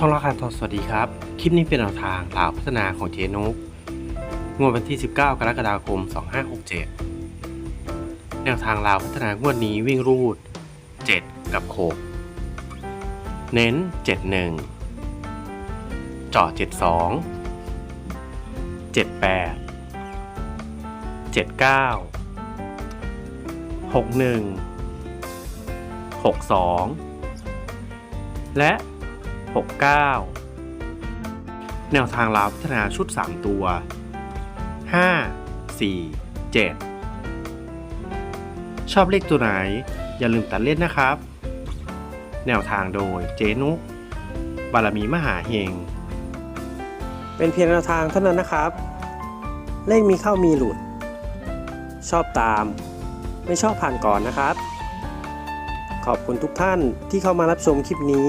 ช่องละครทอสวัสดีครับ คลิปนี้เป็นแนวทางลาวพัฒนาของเจนุกงวดวันที่ 19 กรกฎาคม 2567 แนวทางลาวพัฒนางวดนี้วิ่งรูด 7 กับ 6 เน้น 71เจาะ72 78 79 61 62 และ 69 แนวทางลาวพัฒนาชุด 3 ตัว 5 4 7 ชอบเลขตัวไหน อย่าลืมตัดเล่นนะครับ แนวทางโดยเจนุก บารมีมหาเฮง เป็นเพียงแนวทางเท่านั้นนะครับ เลขมีเข้ามีหลุด ชอบตาม ไม่ชอบผ่านก่อนนะครับขอบคุณทุกท่านที่เข้ามารับชมคลิปนี้